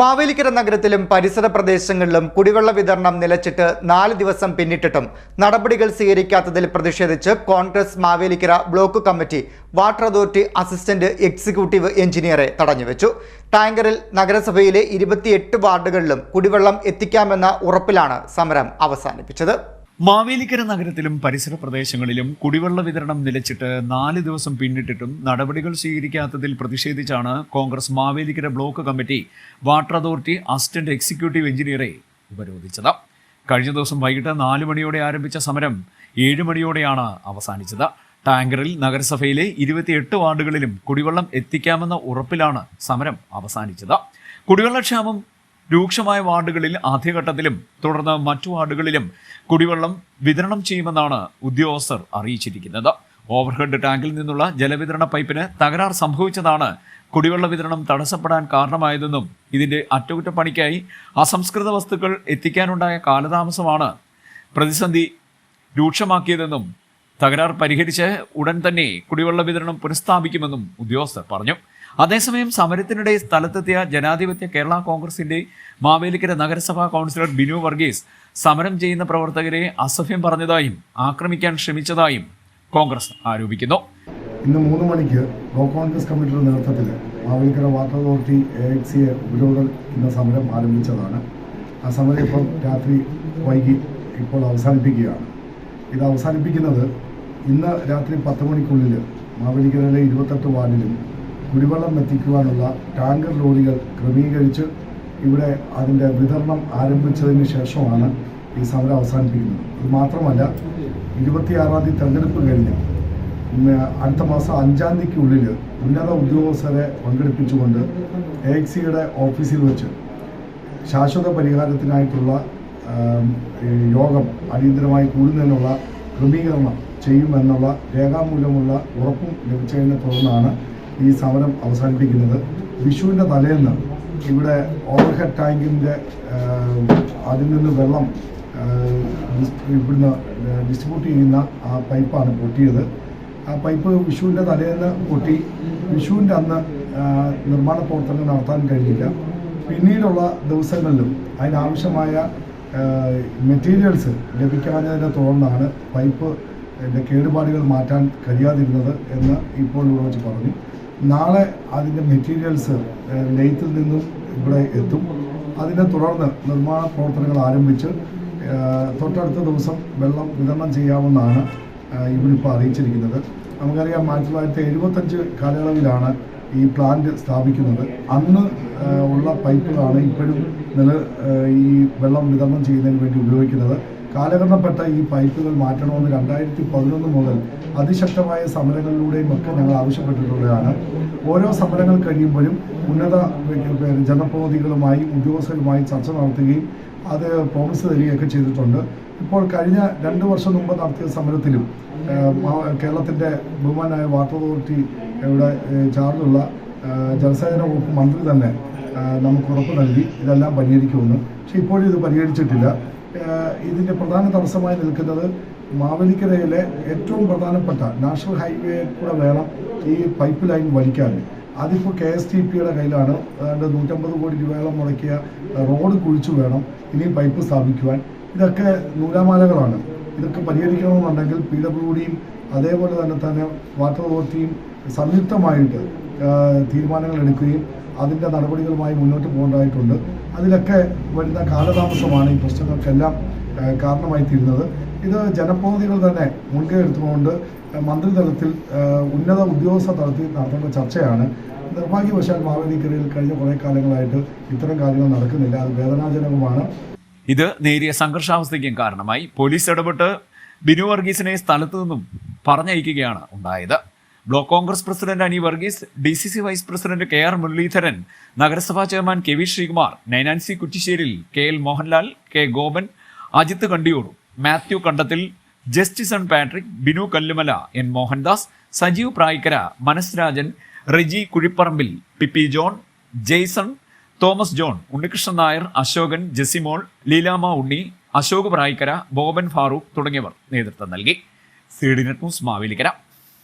മാവേലിക്കര നഗരത്തിലും പരിസര പ്രദേശങ്ങളിലും കുടിവെള്ള വിതരണം നിലച്ചിട്ട് നാല് ദിവസം പിന്നിട്ടിട്ടും നടപടികൾ സ്വീകരിക്കാത്തതിൽ പ്രതിഷേധിച്ച് Congress Mavelikara block committee water authority assistant executive എഞ്ചിനീയറെ തടഞ്ഞുവെച്ചു. ടാങ്കറിൽ നഗരസഭയിലെ ഇരുപത്തിയെട്ട് വാർഡുകളിലും കുടിവെള്ളം എത്തിക്കാമെന്ന ഉറപ്പിലാണ് സമരം അവസാനിപ്പിച്ചത്. മാവേലിക്കര നഗരത്തിലും പരിസര പ്രദേശങ്ങളിലും കുടിവെള്ള വിതരണം നിലച്ചിട്ട് നാല് ദിവസം പിന്നിട്ടിട്ടും നടപടികൾ സ്വീകരിക്കാത്തതിൽ പ്രതിഷേധിച്ചാണ് Congress Mavelikara block committee water authority assistant executive എഞ്ചിനീയറെ ഉപരോധിച്ചത്. കഴിഞ്ഞ ദിവസം വൈകിട്ട് നാല് മണിയോടെ ആരംഭിച്ച സമരം ഏഴ് മണിയോടെയാണ് അവസാനിച്ചത്. ടാങ്കറിൽ നഗരസഭയിലെ ഇരുപത്തിയെട്ട് വാർഡുകളിലും കുടിവെള്ളം എത്തിക്കാമെന്ന ഉറപ്പിലാണ് സമരം അവസാനിച്ചത്. കുടിവെള്ളക്ഷാമം രൂക്ഷമായ വാർഡുകളിൽ ആദ്യഘട്ടത്തിലും തുടർന്ന് മറ്റു വാർഡുകളിലും കുടിവെള്ളം വിതരണം ചെയ്യുമെന്നാണ് ഉദ്യോഗസ്ഥർ അറിയിച്ചിരിക്കുന്നത്. ഓവർഹെഡ് ടാങ്കിൽ നിന്നുള്ള ജലവിതരണ പൈപ്പിന് തകരാർ സംഭവിച്ചതാണ് കുടിവെള്ള വിതരണം തടസ്സപ്പെടാൻ കാരണമായതെന്നും ഇതിന്റെ അറ്റകുറ്റപ്പണിക്കായി അസംസ്കൃത വസ്തുക്കൾ എത്തിക്കാനുണ്ടായ കാലതാമസമാണ് പ്രതിസന്ധി രൂക്ഷമാക്കിയതെന്നും തകരാർ പരിഹരിച്ച് ഉടൻ തന്നെ കുടിവെള്ള വിതരണം പുനഃസ്ഥാപിക്കുമെന്നും ഉദ്യോഗസ്ഥർ പറഞ്ഞു. അതേസമയം സമരത്തിനിടെ സ്ഥലത്തെത്തിയ ജനാധിപത്യ കേരള കോൺഗ്രസിന്റെ മാവേലിക്കര നഗരസഭാ കൗൺസിലർ ബിനു വർഗീസ് സമരം ചെയ്യുന്ന പ്രവർത്തകരെ അസഭ്യം പറഞ്ഞതായും ആക്രമിക്കാൻ ശ്രമിച്ചതായും കോൺഗ്രസ് ആരോപിക്കുന്നു. ഇന്ന് മൂന്ന് മണിക്ക് ബ്ലോക്ക് കോൺഗ്രസ് കമ്മിറ്റിയുടെ നേതൃത്വത്തിൽ Mavelikara water authority A X ഉപരോധം ഇന്ന് സമരം ആരംഭിച്ചതാണ്. ആ സമരം ഇപ്പോൾ രാത്രി വൈകി ഇപ്പോൾ അവസാനിപ്പിക്കുകയാണ്. ഇത് അവസാനിപ്പിക്കുന്നത് ഇന്ന് രാത്രി പത്ത് മണിക്കുള്ളിൽ മാവേലിക്കരയിലെ ഇരുപത്തെട്ട് വാർഡിലും കുടിവെള്ളം എത്തിക്കുവാനുള്ള ടാങ്കർ ലോറികൾ ക്രമീകരിച്ച് ഇവിടെ അതിന്റെ വിതരണം ആരംഭിച്ചതിന് ശേഷമാണ് ഈ സമരം അവസാനിപ്പിക്കുന്നത്. അത് മാത്രമല്ല ഇരുപത്തിയാറാം തീയതി തെരഞ്ഞെടുപ്പ് കഴിഞ്ഞ് അടുത്ത മാസം അഞ്ചാം തീയതിക്കുള്ളിൽ ഉന്നത ഉദ്യോഗസ്ഥരെ പങ്കെടുപ്പിച്ചുകൊണ്ട് എ എക്സ് സിയുടെ ഓഫീസിൽ വെച്ച് ശാശ്വത പരിഹാരത്തിനായിട്ടുള്ള യോഗം അടിയന്തരമായി കൂടുന്നതിനുള്ള ക്രമീകരണം ചെയ്യുമെന്നുള്ള രേഖാമൂലമുള്ള ഉറപ്പും ലഭിച്ചതിനെ തുടർന്നാണ് ഈ സമരം അവസാനിപ്പിക്കുന്നത് വിഷുവിന്റെ തലേന്ന് ഇവിടെ ഓവർഹെഡ് ടാങ്കിന്റെ അതിൽ നിന്ന് വെള്ളം ഇവിടുന്ന് ഡിസ്ട്രിബ്യൂട്ട് ചെയ്യുന്ന ആ പൈപ്പാണ് പൊട്ടിയത്. ആ പൈപ്പ് വിഷുവിന്റെ തലേന്ന് പൊട്ടി. വിഷുവിന്റെ അന്ന് നിർമ്മാണ പ്രവർത്തനങ്ങൾ നടത്താൻ കഴിഞ്ഞില്ല. പിന്നീടുള്ള ദിവസങ്ങളിലും അതിനാവശ്യമായ മെറ്റീരിയൽസ് ലഭിക്കാഞ്ഞതിനെ തുടർന്നാണ് പൈപ്പ് കേടുപാടുകൾ മാറ്റാൻ കഴിയാതിരുന്നത് എന്ന് ഇപ്പോൾ ഇവിടെ വെച്ച് പറഞ്ഞു. നാളെ അതിന്റെ മെറ്റീരിയൽസ് നെയ്ത്തിൽ നിന്നും ഇവിടെ എത്തും. അതിനെ തുടർന്ന് നിർമ്മാണ പ്രവർത്തനങ്ങൾ ആരംഭിച്ച് തൊട്ടടുത്ത ദിവസം വെള്ളം വിതരണം ചെയ്യാമെന്നാണ് ഇവരിപ്പോൾ അറിയിച്ചിരിക്കുന്നത്. നമുക്കറിയാം ആയിരത്തി തൊള്ളായിരത്തി എഴുപത്തഞ്ച് കാലയളവിലാണ് ഈ പ്ലാന്റ് സ്ഥാപിക്കുന്നത്. അന്ന് ഉള്ള പൈപ്പുകളാണ് ഇപ്പോഴും നില ഈ വെള്ളം വിതരണം ചെയ്യുന്നതിന് വേണ്ടി ഉപയോഗിക്കുന്നത്. കാലഘട്ടപ്പെട്ട ഈ പൈപ്പുകൾ മാറ്റണമെന്ന് രണ്ടായിരത്തി പതിനൊന്ന് മുതൽ അതിശക്തമായ സമരങ്ങളിലൂടെയും ഒക്കെ ഞങ്ങൾ ആവശ്യപ്പെട്ടിട്ടുള്ളതാണ്. ഓരോ സമരങ്ങൾ കഴിയുമ്പോഴും ഉന്നത ജനപ്രതിനിധികളുമായി ഉദ്യോഗസ്ഥരുമായി ചർച്ച നടത്തുകയും അത് പ്രോമിസ് തരികയൊക്കെ ചെയ്തിട്ടുണ്ട്. ഇപ്പോൾ കഴിഞ്ഞ രണ്ട് വർഷം മുമ്പ് നടത്തിയ സമരത്തിലും കേരളത്തിന്റെ ബഹുമാനായ വാട്ടർ അതോറിറ്റി ഇവിടെ ചാർജുള്ള ജലസേചന വകുപ്പ് മന്ത്രി തന്നെ നമുക്ക് ഉറപ്പ് നൽകി ഇതെല്ലാം പരിഹരിക്കുമെന്ന്. പക്ഷേ ഇപ്പോഴും ഇത് പരിഹരിച്ചിട്ടില്ല. ഇതിന്റെ പ്രധാന തടസ്സമായി നിൽക്കുന്നത് മാവേലിക്കരയിലെ ഏറ്റവും പ്രധാനപ്പെട്ട നാഷണൽ ഹൈവേ കൂടെ വേണം ഈ പൈപ്പ് ലൈൻ വലിക്കാൻ. അതിപ്പോൾ കെ എസ് ടി പിയുടെ കയ്യിലാണ്. അതായത് നൂറ്റമ്പത് കോടി രൂപയോളം മുടക്കിയ റോഡ് കുഴിച്ചു വേണം ഇനി പൈപ്പ് സ്ഥാപിക്കുവാൻ. ഇതൊക്കെ നൂലാമാലകളാണ്. ഇതൊക്കെ പരിഹരിക്കണമെന്നുണ്ടെങ്കിൽ പി ഡബ്ല്യു ഡിയും അതേപോലെ തന്നെ തന്നെ വാട്ടർ അതോറിറ്റിയും സംയുക്തമായിട്ട് തീരുമാനങ്ങൾ എടുക്കുകയും അതിന്റെ നടപടികളുമായി മുന്നോട്ട് പോകേണ്ടതായിട്ടുണ്ട്. അതിലൊക്കെ വരുന്ന കാലതാമസമാണ് ഈ പ്രശ്നങ്ങൾക്കെല്ലാം കാരണമായി തീരുന്നത് ഇത് ജനപ്രതിനിധികൾ തന്നെ മുൻകൈ എടുത്തുകൊണ്ട് മന്ത്രിതലത്തിൽ ഉന്നത ഉദ്യോഗസ്ഥ തലത്തിൽ നടത്തേണ്ട ചർച്ചയാണ്. നിർഭാഗ്യവശാൽ മാവേലിക്കരയിൽ കഴിഞ്ഞ കുറേ കാലങ്ങളായിട്ട് ഇത്തരം കാര്യങ്ങൾ നടക്കുന്നില്ല. അത് വേദനാജനകമാണ്. ഇത് നേരിയ സംഘർഷാവസ്ഥയ്ക്കും കാരണമായി. പോലീസ് ഇടപെട്ട് ബിനു വർഗീസിനെ സ്ഥലത്തു നിന്നും പറഞ്ഞയക്കുകയാണ് ഉണ്ടായത്. Block Congress president Ani Varghese D C C vice president K R Muraleedharan നഗരസഭാ chairman K V Sreekumar നൈനാൻസി Kuttisseril K L Mohanlal K Gopan Ajith Kandiyoor Mathew Kandathil justice ജസ്റ്റിസൺ Patrick Binu Kallumala N Mohandas Sajeev Prayikkara Manasrajan Riji Kuzhipparambil P P John Jaison Thomas John Unnikrishnan Nair Ashokan Jessymol Leelamma Unni Ashok Prayikkara Boban Farooq തുടങ്ങിയവർ നേതൃത്വം നൽകി. സീഡിനെ news Mavelikkara.